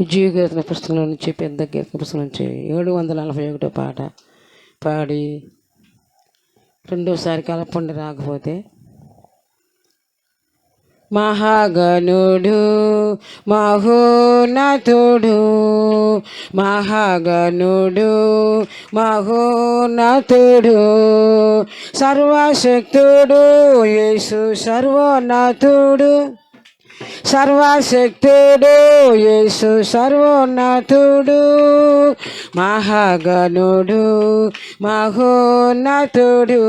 ఉజ్జీవ కీర్తన పుస్తకం నుంచి పెద్ద కీర్తన పుస్తకం నుంచి ఏడు వందల నలభై ఒకటో పాట పాడి రెండోసారి కలపండి రాకపోతే. మహాగణుడు మహోన్నతుడు మహాగణుడు మహోన్నతుడు సర్వశక్తుడు యేసు సర్వోన్నతుడు. సర్వశక్తుడు యేసు సర్వోన్నతుడు మహాగణుడు మహోన్నతుడు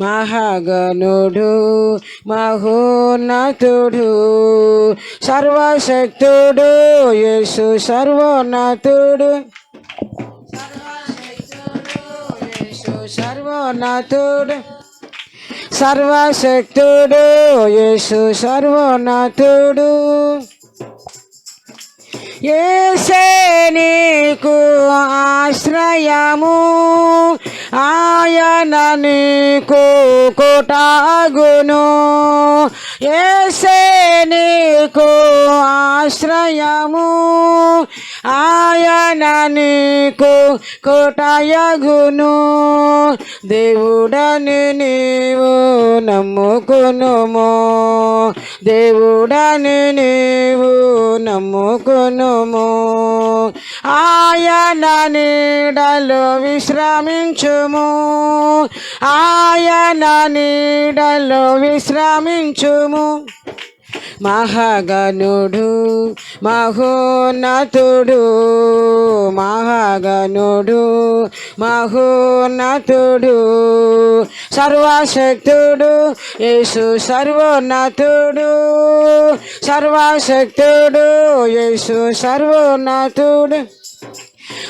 మహాగణుడు మహోన్నతుడు సర్వశక్తుడు యేసు సర్వోన్నతుడు. సర్వోన్నతుడు. సర్వశక్తుడు యేసు సర్వోన్నతుడు ఏసే నీకు ఆశ్రయము ఆయన నీకు కోటాగును. ఏసే నీకు ఆశ్రయము ఆయన నీకు కోటయగును దేవుడని నీవు నమ్ముకునుము దేవుడని నీవు నమ్ముకునుము ఆయన నీడలో విశ్రమించుము ఆయన నీడలో విశ్రమించుము మహాగణుడు మహోన్నతుడు మహాగణుడు మహోన్నతుడు సర్వశక్తుడు యేసు సర్వోన్నతుడు సర్వశక్తుడు యేసు సర్వోన్నతుడు.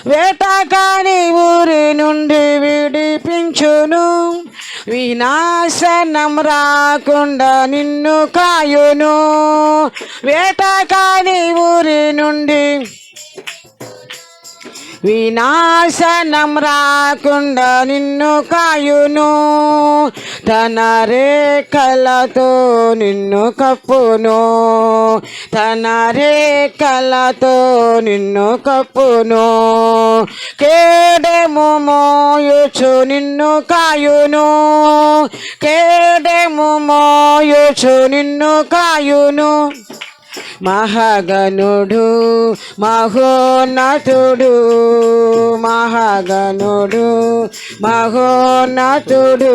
వేటకాని ఊరి నుండి విడిపించును. వినాశనం రాకుండా నిన్ను కాయును. వేటకాని ఊరి నుండి వినాశనం రాకుండా నిన్ను కాయును. తన రేఖలతో నిన్ను కప్పును. తన రేఖలతో నిన్ను కప్పును. కేడము మోయుచు నిన్ను కాయును. కేడము మోయుచు నిన్ను కాయును. మహాగణుడు మహోన్నతుడు మహాగణుడు మహోన్నతుడు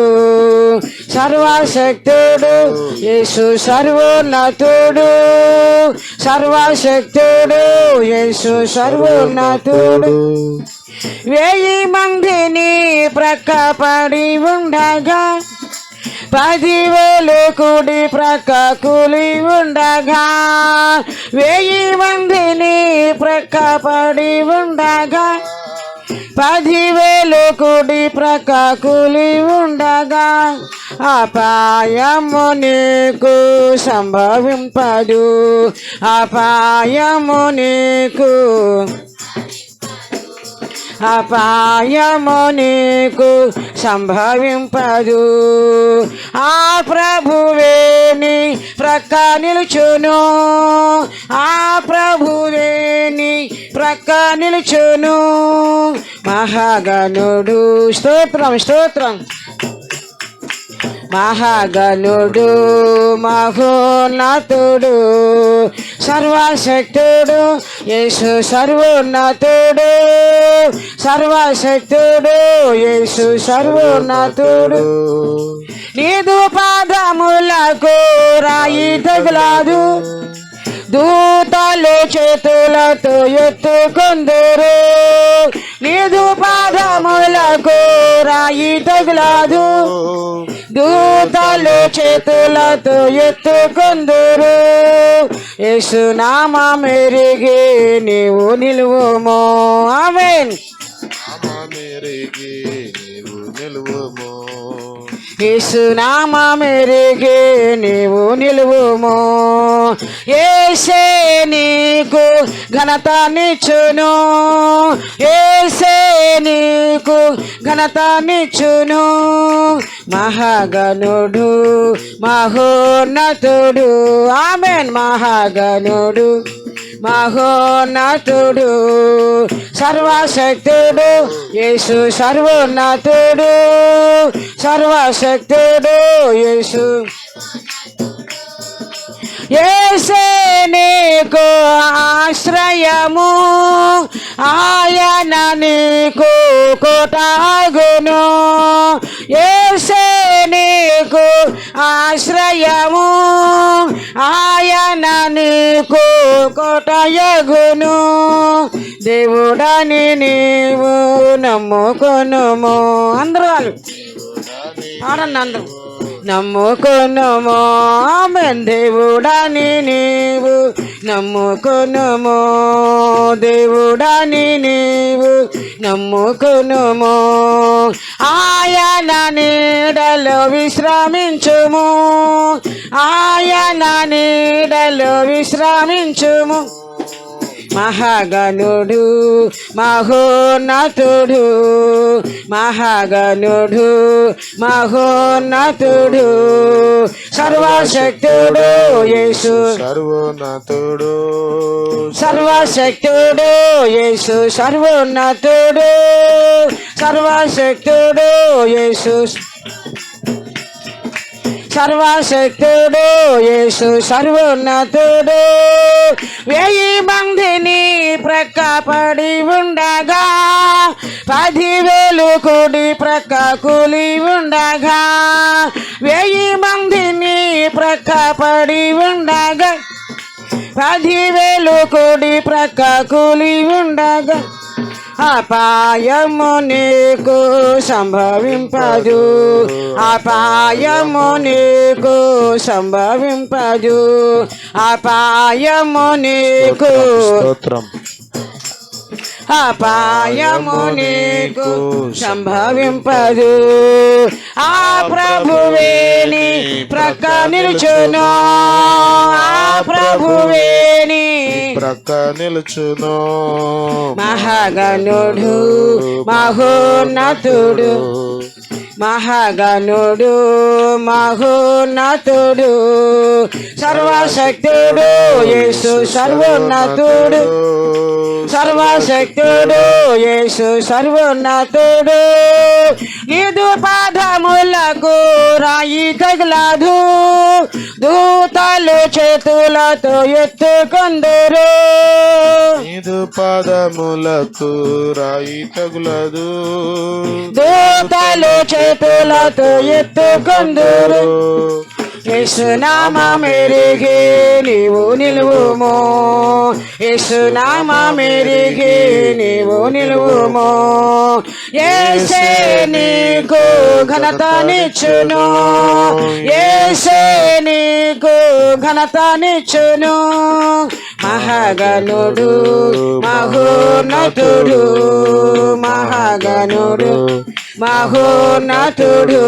సర్వశక్తుడు యేసు సర్వోన్నతుడు సర్వశక్తుడు యేసు సర్వోన్నతుడు. వెయ్యి మందిని ప్రక్క పడి ఉండగా పదివేలు కుడి ప్రక్క కూలి ఉండగా వెయ్యి మందిని ప్రక్క పడి ఉండగా పదివేలు కుడి ప్రక్క కూలి ఉండగా అపాయము నీకు సంభవింపదు అపాయము నీకు అపాయము నీకు సంభవింపదు. ఆ ప్రభువేని ప్రక్క నిలుచును. ఆ ప్రభువేని ప్రక్క నిలుచును. మహాగణుడు స్తోత్రం స్తోత్రం. మహాగణుడు మహోన్నతుడు. సర్వశక్తుడు యేసు సర్వోన్నతుడు. సర్వశక్తుడు యేసు సర్వోన్నతుడు. నీదు పాదములకు రాయి తగులాదు. దూతలు చేతులతో ఎత్తుకుందరు. నీదు పాదములకు రాయి తగులాదు. దూతలు చేతులతో ఎత్తుకొందరు. యేసునామ మెరిగి నీవు నిలువుమో. ఆమెన్. యేసునామ మెరిగి నీవు నిలువుము. ఏసే నీకు ఘనత నిచ్చును. ఏసే నీకు ఘనత నిచ్చును. మహాగణుడు మహోన్నతుడు. ఆమెన్ మహాగణుడు మహోన్నతుడు. సర్వశక్తుడు యేసు సర్వోన్నతుడు. సర్వశక్తుడు యేసు ఏసే నీకు ఆశ్రయము ఆయన నీకు కోటాగును. ఏసే నీకు ఆశ్రయము ఆయన నీకు కోటయగును దేవుడని నీవు నమ్ముకొనుము. అందరూ వాళ్ళు ఆడండి అందరూ. నమ్ముకొనుము ఆమెన్ దేవుడని నీవు. నమ్ముకొనుము దేవుడని నీవు. నమ్ముకొనుము ఆయన నీడలో విశ్రమించుము. ఆయన నీడలో విశ్రమించుము. మహాగణుడు మహోన్నతుడు. మహాగణుడు మహోన్నతుడు సర్వశక్తుడు యేసు. సర్వోన్నతుడు. సర్వశక్తుడు యేసు సర్వోన్నతుడు సర్వశక్తుడు యేసు. సర్వశక్తుడు యేసు సర్వోన్నతుడు. వెయ్యి మందిని ప్రక్కపడి ఉండగా పదివేలు కుడి ప్రక్క కూలి ఉండగా. వెయ్యి మందిని ప్రక్కపడి ఉండగా పదివేలు కుడి ప్రక్క కూలి ఉండగా. అపాయము నీకు సంభవింపదు. అపాయము నీకు సంభవింపదు. అపాయము నీకు అపాయము నీకు సంభవింపదు. ఆ ప్రభువేని ప్రక్క నిలుచును. ప్రక్క నిలుచును మహాగణుడు మహోన్నతుడు. మహాగణుడు మహోన్నతుడు. సర్వశక్తుడు యేసు సర్వోన్నతుడు. సర్వశక్తుడు యేసు సర్వోన్నతుడు. ఇది పాదములకు రాయి తగలదు. దూతలు చేతులతో ఎత్తుకొందరు. నీదు పాదములకు రాయి తగులదు. దూతలు చేతులతో ఎత్తుకొందరు. యేసునామ మెరిగి నీవు నిలువుము. యేసునామ మెరిగి నీవు నిలువుము. ఏసే నీకు ఘనతనిచ్చును ఏసే నీకు ఘనతనిచ్చును మహాగణుడు మహోన్నతుడు మహాగణుడు. మహోన్నతుడు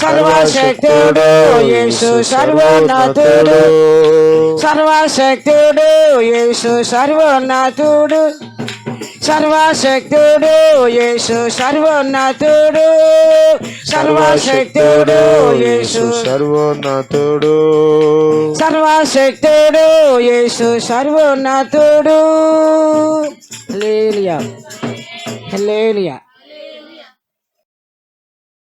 సర్వశక్తుడు యేసు సర్వోన్నతుడు సర్వశక్తుడు యేసు సర్వోన్నతుడు సర్వశక్తుడు యేసు సర్వోన్నతుడు సర్వశక్తుడు యేసు సర్వోన్నతుడు. సర్వశక్తుడు యేసు సర్వోన్నతుడు. హల్లెలూయా. హల్లెలూయా.